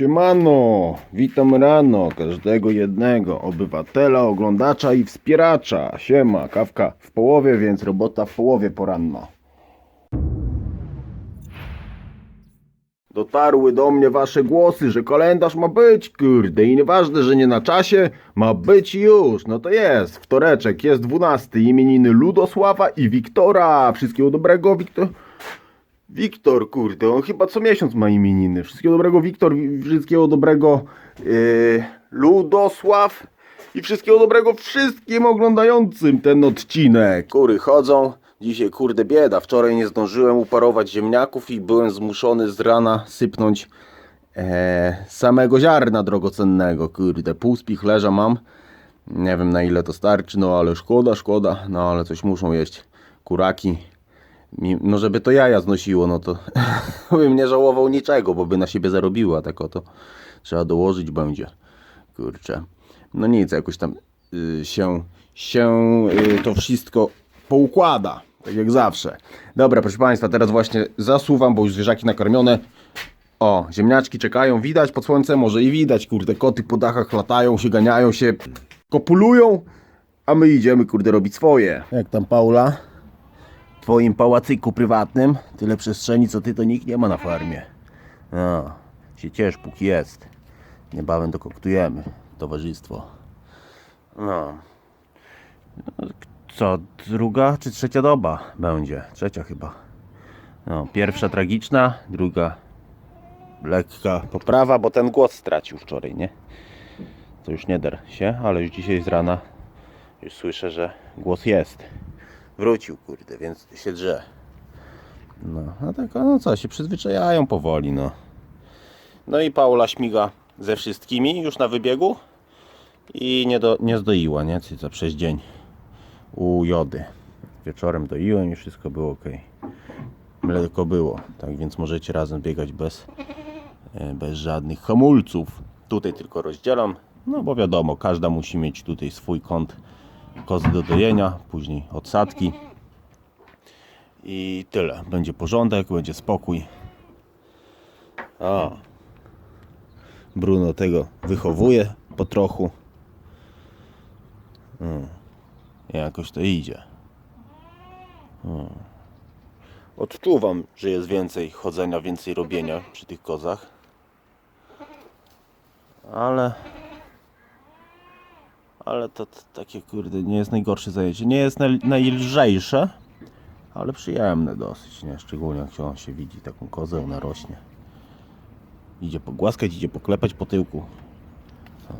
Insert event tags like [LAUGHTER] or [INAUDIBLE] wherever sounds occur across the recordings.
Siemano, witam rano każdego jednego obywatela, oglądacza i wspieracza. Siema, kawka w połowie, więc robota w połowie poranna. Dotarły do mnie wasze głosy, że kalendarz ma być, kurde, i nieważne, że nie na czasie, ma być już. No to jest, wtoreczek, jest 12, imieniny Ludosława i Wiktora. Wszystkiego dobrego, Wiktor. Wiktor, kurde, on chyba co miesiąc ma imieniny. Wszystkiego dobrego, Wiktor, wi- wszystkiego dobrego, yy, Ludosław i wszystkiego dobrego wszystkim oglądającym ten odcinek. Kury chodzą, dzisiaj kurde bieda. Wczoraj nie zdążyłem uparować ziemniaków i byłem zmuszony z rana sypnąć e, samego ziarna drogocennego, kurde. Pół spichlerza mam. Nie wiem na ile to starczy, no ale szkoda, szkoda. No ale coś muszą jeść. Kuraki. No żeby to jaja znosiło, no to [LAUGHS] bym nie żałował niczego, bo by na siebie zarobiło, a tak oto trzeba dołożyć będzie. Kurczę. No nic, jakoś tam y, się, się y, to wszystko poukłada. Tak jak zawsze. Dobra, proszę Państwa, teraz właśnie zasuwam, bo już zwierzaki nakarmione. O, ziemniaczki czekają, widać pod słońcem, może i widać, kurde, koty po dachach latają się, ganiają się, kopulują, a my idziemy, kurde, robić swoje. Jak tam Paula? Twoim pałacyku prywatnym tyle przestrzeni, co ty, to nikt nie ma na farmie. No, się ciesz, póki jest. Niebawem dokoktujemy towarzystwo. No, Co, druga czy trzecia doba będzie? Trzecia chyba. No, pierwsza tragiczna, druga lekka poprawa, bo ten głos stracił wczoraj, nie? To już nie der się, ale już dzisiaj z rana już słyszę, że głos jest. Wrócił, kurde, więc się drze. No, a tak, no co, się przyzwyczajają powoli, no. No i Paula śmiga ze wszystkimi już na wybiegu i nie, do, nie zdoiła, nie? Cyca przez dzień u Jody. Wieczorem doiłem i wszystko było ok. Mleko było, tak więc możecie razem biegać bez, e, bez żadnych hamulców. Tutaj tylko rozdzielam, no bo wiadomo, każda musi mieć tutaj swój kąt kozy do dojenia, później odsadki i tyle. Będzie porządek, będzie spokój. A. Bruno tego wychowuje po trochu. Mm. Jakoś to idzie. Mm. Odczuwam, że jest więcej chodzenia, więcej robienia przy tych kozach. Ale ale to, to takie kurde nie jest najgorsze zajęcie. Nie jest naj, najlżejsze, ale przyjemne dosyć, nie? Szczególnie jak się on się widzi taką kozę, ona rośnie. Idzie pogłaskać, idzie poklepać po tyłku. O.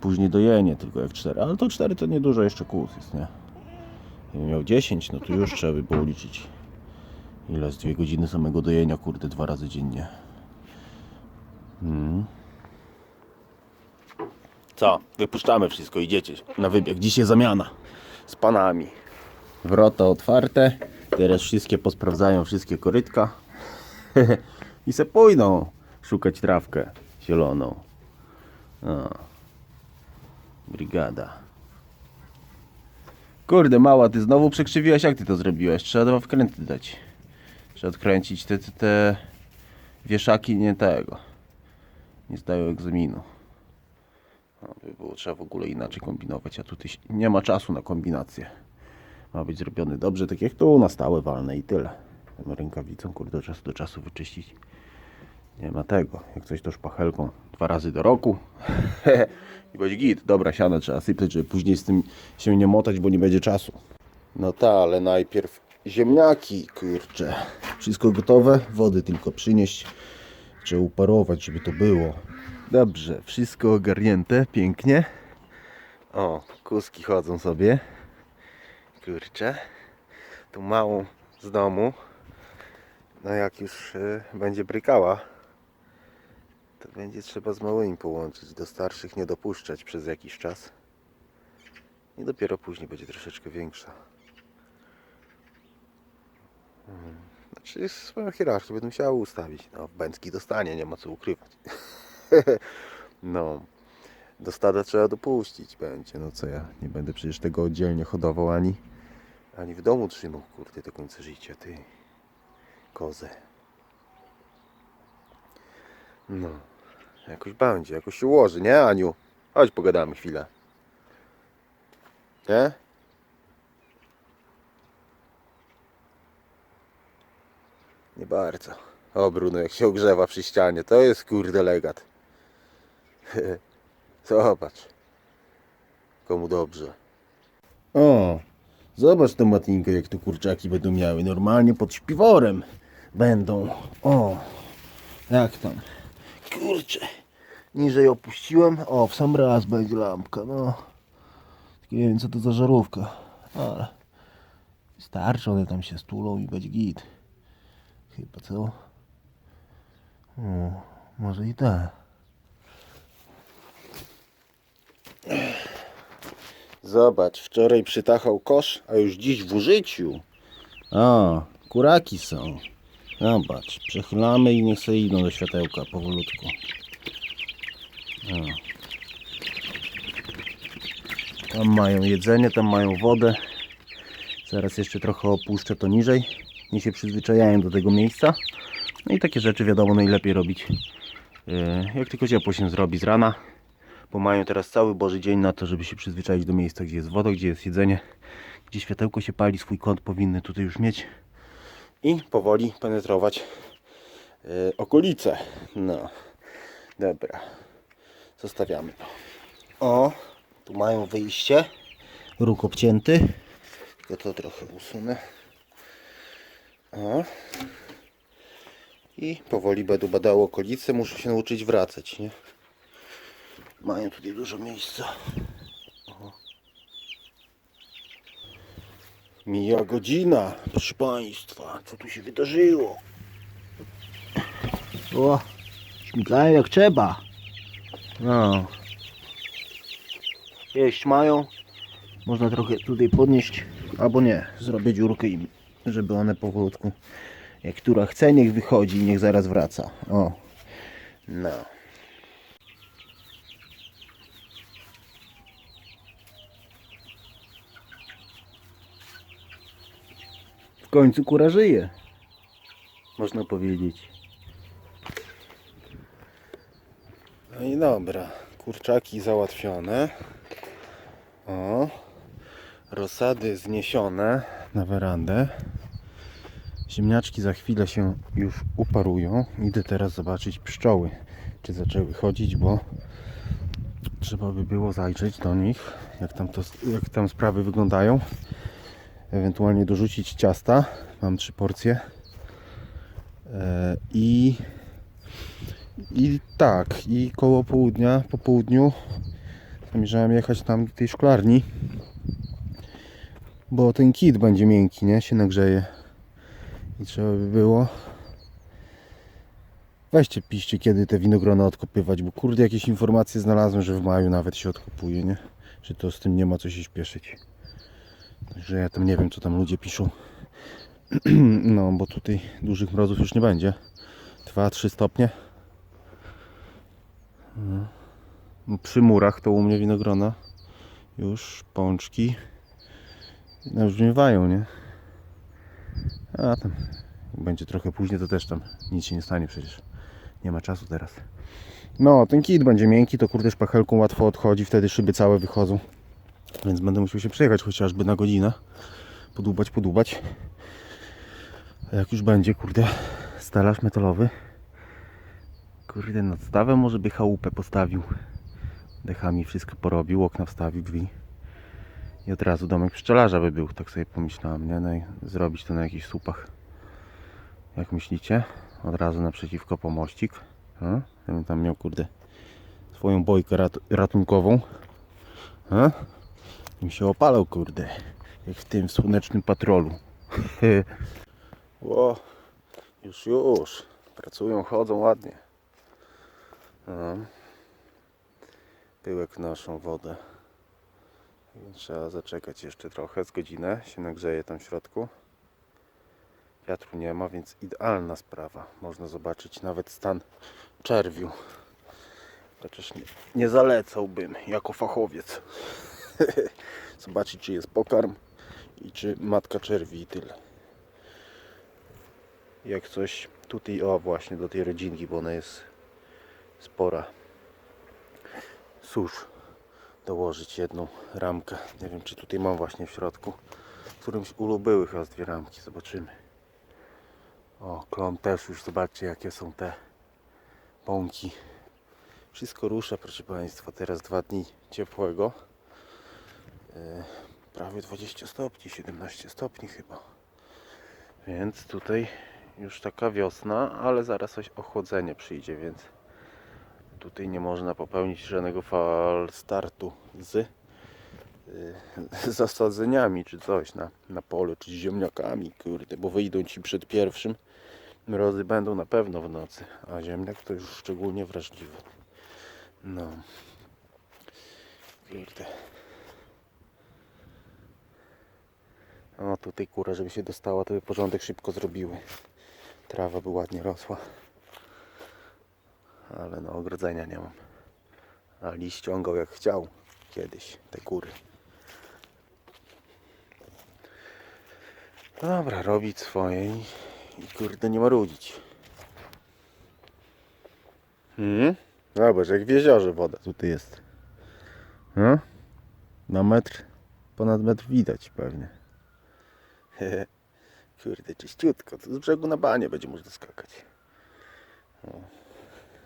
Później dojenie tylko jak 4, ale to 4 to niedużo jeszcze kłus jest, nie? Jakbym miał 10, no to już trzeba by było liczyć. Ile jest 2 godziny samego dojenia, kurde, dwa razy dziennie. Mm. Co? Wypuszczamy wszystko, idziecie na wybieg. Dzisiaj zamiana z panami. Wrota otwarte. Teraz wszystkie posprawdzają wszystkie korytka. [LAUGHS] I se pójdą szukać trawkę zieloną. O. Brigada. Kurde, mała, ty znowu przekrzywiłaś. Jak ty to zrobiłaś? Trzeba dwa wkręty dać. Trzeba odkręcić te, te, te wieszaki, nie tego. Nie zdają egzaminu. By było trzeba w ogóle inaczej kombinować, a tutaj nie ma czasu na kombinację. Ma być zrobiony dobrze, tak jak tu, na stałe walne i tyle. Tym rękawicą, kurde, czasu do czasu wyczyścić. Nie ma tego. Jak coś to szpachelką dwa razy do roku. [LAUGHS] I będzie git. Dobra, siano trzeba sypać, żeby później z tym się nie motać, bo nie będzie czasu. No tak, ale najpierw ziemniaki, kurcze. Wszystko gotowe, wody tylko przynieść. Trzeba uparować, żeby to było. Dobrze, wszystko ogarnięte, pięknie. O, kuski chodzą sobie. Kurczę. Tu małą z domu. No jak już y, będzie brykała, to będzie trzeba z małymi połączyć. Do starszych nie dopuszczać przez jakiś czas. I dopiero później będzie troszeczkę większa. Hmm. Znaczy swoją hierarchię będę musiał ustawić. No, Bęcki dostanie, nie ma co ukrywać. [LAUGHS] [LAUGHS] No, do stada trzeba dopuścić będzie. No co ja, nie będę przecież tego oddzielnie hodował ani, ani w domu trzymał, kurde, do końca życia, ty. Kozę. No, jakoś będzie, jakoś się ułoży, nie Aniu? Chodź pogadamy chwilę. Nie? Nie bardzo. O Bruno, jak się ogrzewa przy ścianie, to jest kurde legat. [LAUGHS] Zobacz. Komu dobrze. O, zobacz tę matinkę, jak tu kurczaki będą miały. Normalnie pod śpiworem będą. O, jak tam? Kurczę. Niżej opuściłem. O, w sam raz będzie lampka, no. Tylko nie wiem, co to za żarówka. Ale starczy, one tam się stulą i będzie git. Chyba co? O, może i tak. Zobacz, wczoraj przytachał kosz, a już dziś w użyciu. O, kuraki są. Zobacz, przechylamy i niech sobie idą do światełka powolutku. O. Tam mają jedzenie, tam mają wodę. Zaraz jeszcze trochę opuszczę to niżej. Niech się przyzwyczajają do tego miejsca. No i takie rzeczy wiadomo najlepiej robić. e, Jak tylko ciepło się zrobi z rana. Bo mają teraz cały Boży dzień na to, żeby się przyzwyczaić do miejsca, gdzie jest woda, gdzie jest jedzenie, gdzie światełko się pali, swój kąt powinny tutaj już mieć. I powoli penetrować e, okolice. No, dobra. Zostawiamy to. O, tu mają wyjście. Róg obcięty. Tylko to trochę usunę. O. I powoli będę badał okolice. Muszę się nauczyć wracać, nie? Mają tutaj dużo miejsca. Mija godzina, proszę Państwa. Co tu się wydarzyło? O, śmigają jak trzeba. No. Jeść mają. Można trochę tutaj podnieść, albo nie. Zrobię dziurkę im, żeby one powolutku. Jak która chce, niech wychodzi i niech zaraz wraca. O. No. Końcu kura żyje. Można powiedzieć. No i dobra. Kurczaki załatwione. O. Rosady zniesione na werandę. Ziemniaczki za chwilę się już uparują. Idę teraz zobaczyć pszczoły, czy zaczęły chodzić, bo trzeba by było zajrzeć do nich, jak tam, to, jak tam sprawy wyglądają. Ewentualnie dorzucić ciasta. Mam trzy porcje. E, I i tak, i koło południa, po południu zamierzałem jechać tam do tej szklarni, bo ten kit będzie miękki, nie? Się nagrzeje. I trzeba by było weźcie piszcie kiedy te winogrona odkopywać, bo kurde jakieś informacje znalazłem, że w maju nawet się odkopuje, nie? Że to z tym nie ma co się śpieszyć. Także ja tam nie wiem co tam ludzie piszą. [CLEARS THROAT] No, bo tutaj dużych mrozów już nie będzie. 2-3 stopnie. No, Przy murach to u mnie winogrona już pączki nabrzmiewają, nie? A tam będzie trochę później, to też tam nic się nie stanie przecież. Nie ma czasu teraz. No, ten kit będzie miękki, to kurde szpachelką łatwo odchodzi, wtedy szyby całe wychodzą. Więc będę musiał się przejechać chociażby na godzinę. Podłubać, podłubać. A jak już będzie, kurde, stelaż metalowy. Kurde, nad stawem może by chałupę postawił. Dechami wszystko porobił, okna wstawił, drzwi. I od razu domek pszczelarza by był, tak sobie pomyślałem, nie? No i zrobić to na jakichś słupach. Jak myślicie? Od razu naprzeciwko pomościk. A? Ja bym tam miał, kurde, swoją bojkę rat ratunkową. A? Bym się opalał, kurde. Jak w tym słonecznym patrolu. [LAUGHS] Ło, już, już. Pracują, chodzą ładnie. No. Pyłek noszą wodę. Trzeba zaczekać jeszcze trochę, z godzinę się nagrzeje tam w środku. Wiatru nie ma, więc idealna sprawa. Można zobaczyć nawet stan czerwiu. Chociaż nie, nie zalecałbym jako fachowiec. [LAUGHS] zobaczyć czy jest pokarm i czy matka czerwi i tyle. Jak coś tutaj, o właśnie do tej rodzinki, bo ona jest spora. Cóż, dołożyć jedną ramkę. Nie wiem, czy tutaj mam właśnie w środku. W którymś ulu były chyba dwie ramki. Zobaczymy. O, klon też już. Zobaczcie, jakie są te pąki. Wszystko rusza, proszę Państwa. Teraz dwa dni ciepłego. E, prawie 20 stopni, 17 stopni chyba. Więc tutaj już taka wiosna, ale zaraz coś ochłodzenie przyjdzie, więc tutaj nie można popełnić żadnego fal startu z [LAUGHS] y, zasadzeniami czy coś na, na polu, czy z ziemniakami, kurde, bo wyjdą ci przed pierwszym. Mrozy będą na pewno w nocy, a ziemniak to już szczególnie wrażliwy. No. Kurde. O, tutaj kura, żeby się dostała, to by porządek szybko zrobiły. Trawa by ładnie rosła. Ale no, ogrodzenia nie mam. A liść ściągał jak chciał kiedyś te kury. Dobra, robić swoje i, i kurde nie marudzić. Hmm? Zobacz, jak w jeziorze woda tutaj jest. No? Na metr, ponad metr widać pewnie. [LAUGHS] Kurde, czyściutko. To z brzegu na banie będzie można skakać. O,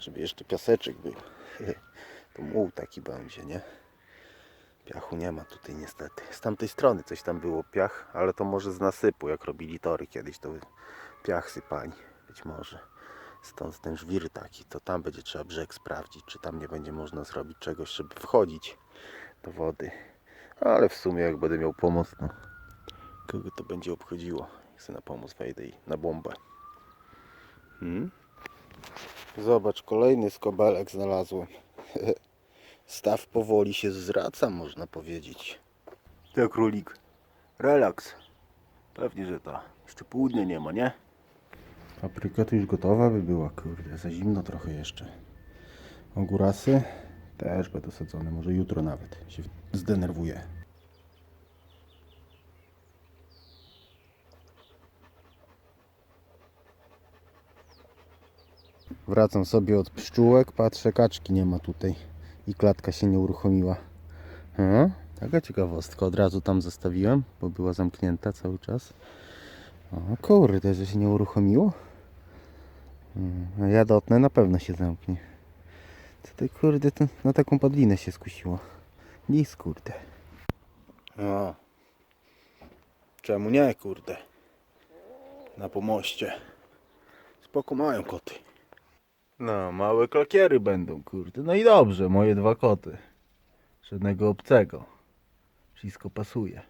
żeby jeszcze piaseczek był. [LAUGHS] To muł taki będzie, nie? Piachu nie ma tutaj niestety. Z tamtej strony coś tam było piach, ale to może z nasypu, jak robili tory kiedyś, to piach sypali. Być może. Stąd ten żwir taki, to tam będzie trzeba brzeg sprawdzić, czy tam nie będzie można zrobić czegoś, żeby wchodzić do wody. Ale w sumie jak będę miał pomoc, no kogo to będzie obchodziło. Sobie na pomoc wejdę i na bombę. Hmm? Zobacz, kolejny skobelek znalazłem. [LAUGHS] Staw powoli się zwraca, można powiedzieć. To królik. Relaks. Pewnie, że ta. Jeszcze południa nie ma, nie? Papryka to już gotowa by była, kurde. Za zimno trochę jeszcze. Ogórasy też będą sadzone. Może jutro nawet się zdenerwuję. Wracam sobie od pszczółek, patrzę, kaczki nie ma tutaj i klatka się nie uruchomiła. A, taka ciekawostka, od razu tam zostawiłem, bo była zamknięta cały czas. O kurde, że się nie uruchomiło. Mm, A ja dotnę, na pewno się zamknie. To kurde, to na taką padlinę się skusiło. Lis kurde. O. Czemu nie kurde? Na pomoście. Spoko mają koty. No, małe klakiery będą, kurde. No i dobrze, moje dwa koty. Żadnego obcego. Wszystko pasuje.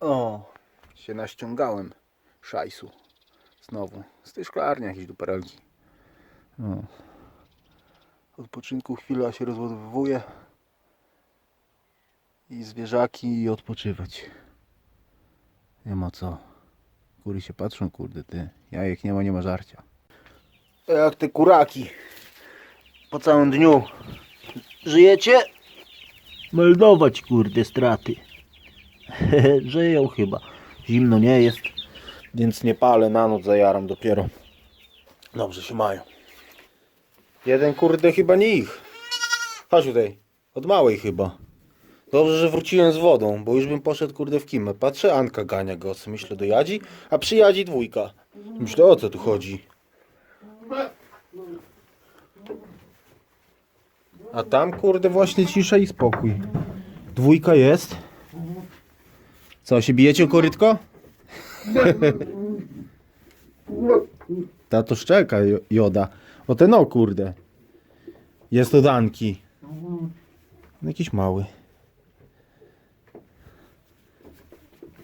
O, się naściągałem szajsu. Znowu. Z tej szklarni jakieś duperelki. No. Odpoczynku chwila się rozładowuje. I zwierzaki i odpoczywać. Nie ma co. Kury się patrzą, kurde ty. Jajek nie ma, nie ma żarcia. Jak te kuraki. Po całym dniu. Żyjecie? Meldować, kurde, straty. [LAUGHS] Żyją chyba. Zimno nie jest. Więc nie palę, na noc zajaram dopiero. Dobrze się mają. Jeden kurde chyba nie ich. Chodź tutaj. Od małej chyba. Dobrze, że wróciłem z wodą, bo już bym poszedł kurde w kimę. Patrzę, Anka gania go, co myślę, dojadzi, a przyjadzi dwójka. Myślę, o co tu chodzi? A tam kurde właśnie cisza i spokój. Dwójka jest. Co, się bijecie o korytko? Tato szczeka, Jo- Joda. O ten o kurde. Jest od Anki. No Jakiś mały.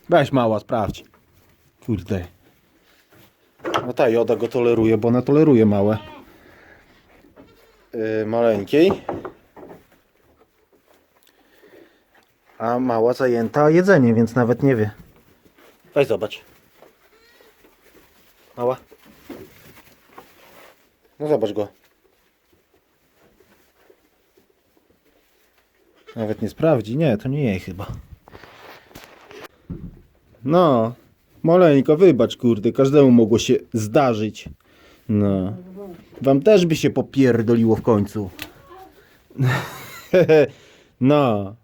Weź mała, sprawdź. Kurde. No ta joda go toleruje, bo ona toleruje małe. Yy, maleńkiej. A mała zajęta jedzeniem, więc nawet nie wie. Weź zobacz. Mała. No zobacz go. Nawet nie sprawdzi. Nie, to nie jej chyba. No, maleńko, wybacz, kurde, każdemu mogło się zdarzyć. No, Wam też by się popierdoliło w końcu. [LAUGHS] no.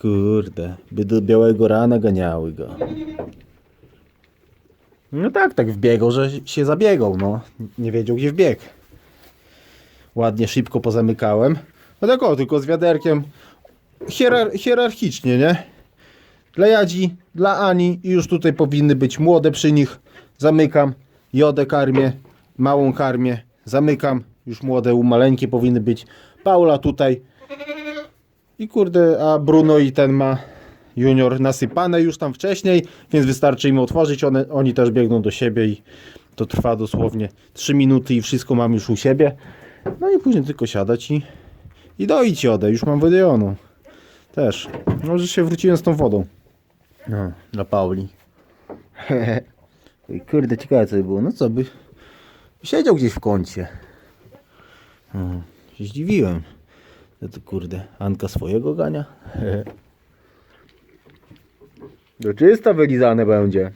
Kurde, by do białego rana ganiały go. No tak, tak wbiegał, że się zabiegał, no. Nie wiedział gdzie wbiegł. Ładnie, szybko pozamykałem. No tak o, tylko z wiaderkiem. Hierar hierarchicznie, nie? Dla Jadzi, dla Ani i już tutaj powinny być młode przy nich. Zamykam. Jodę karmię, małą karmię. Zamykam. Już młode, u maleńkie powinny być. Paula tutaj. I kurde, a Bruno i ten ma junior nasypane już tam wcześniej, więc wystarczy im otworzyć. One, oni też biegną do siebie i to trwa dosłownie 3 minuty i wszystko mam już u siebie. No i później tylko siadać i, i doić jodę. Już mam wydojoną. Też. No, że się wróciłem z tą wodą. No, dla Pauli. [LAUGHS] Kurde, ciekawe co by było. No co by... Siedział gdzieś w kącie. Hmm, się zdziwiłem. No to kurde, Anka swojego gania? [LAUGHS] Do czysta wylizane będzie.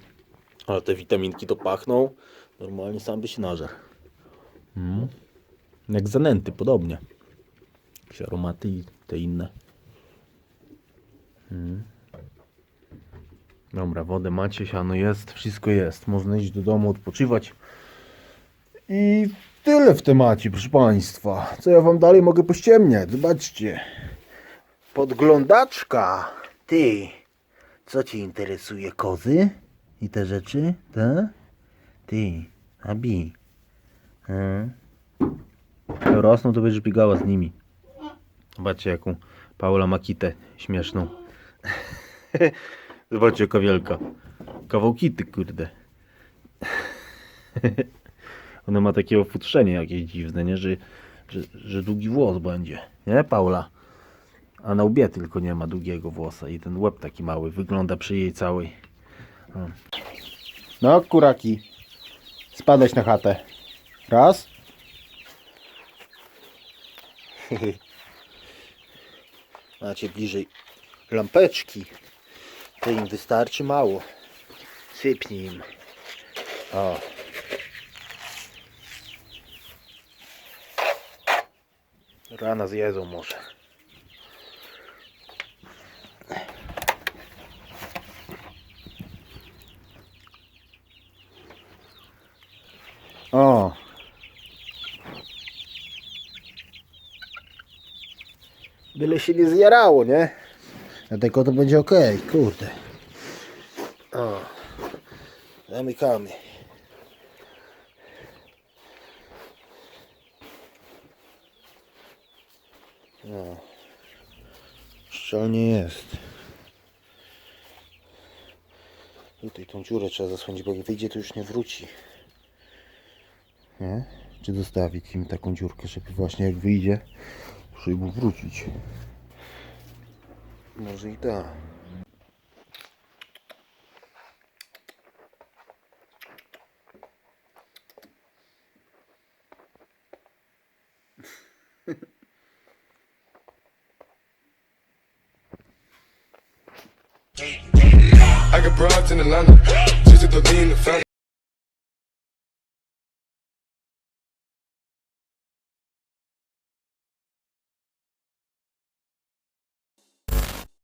Ale te witaminki to pachną. Normalnie sam by się nażar. Mm. Jak zanęty, podobnie. Jakieś aromaty i te inne. Mm. Dobra, wodę macie, siano jest, wszystko jest. Można iść do domu, odpoczywać. I tyle w temacie, proszę Państwa. Co ja Wam dalej mogę pościemniać? Zobaczcie. Podglądaczka. Ty, co Cię interesuje? Kozy? I te rzeczy? Te? Ty, Abi. Hmm? Rosną, to będziesz biegała z nimi. Zobaczcie, jaką Paula ma kitę śmieszną. [LAUGHS] Zobaczcie, jaka wielka. Kawał kity, kurde. [LAUGHS] Ona ma takie ofutrzenie jakieś dziwne, nie? Że, że, że długi włos będzie. Nie, Paula? A na łbie tylko nie ma długiego włosa i ten łeb taki mały wygląda przy jej całej. O. No, kuraki. Spadać na chatę. Raz. [LAUGHS] Macie bliżej lampeczki. To im wystarczy mało. Sypnij im. O. Rana zjedzą może. O. Byle się nie zjarało, nie? Dlatego to będzie ok, kurde. O. Zamykamy. No. Szczelnie jest. Tutaj tą dziurę trzeba zasłonić, bo jak wyjdzie to już nie wróci. Nie? Czy zostawić im taką dziurkę, żeby właśnie jak wyjdzie, żeby wrócić. Może i got broads in Atlanta, just to me in the family.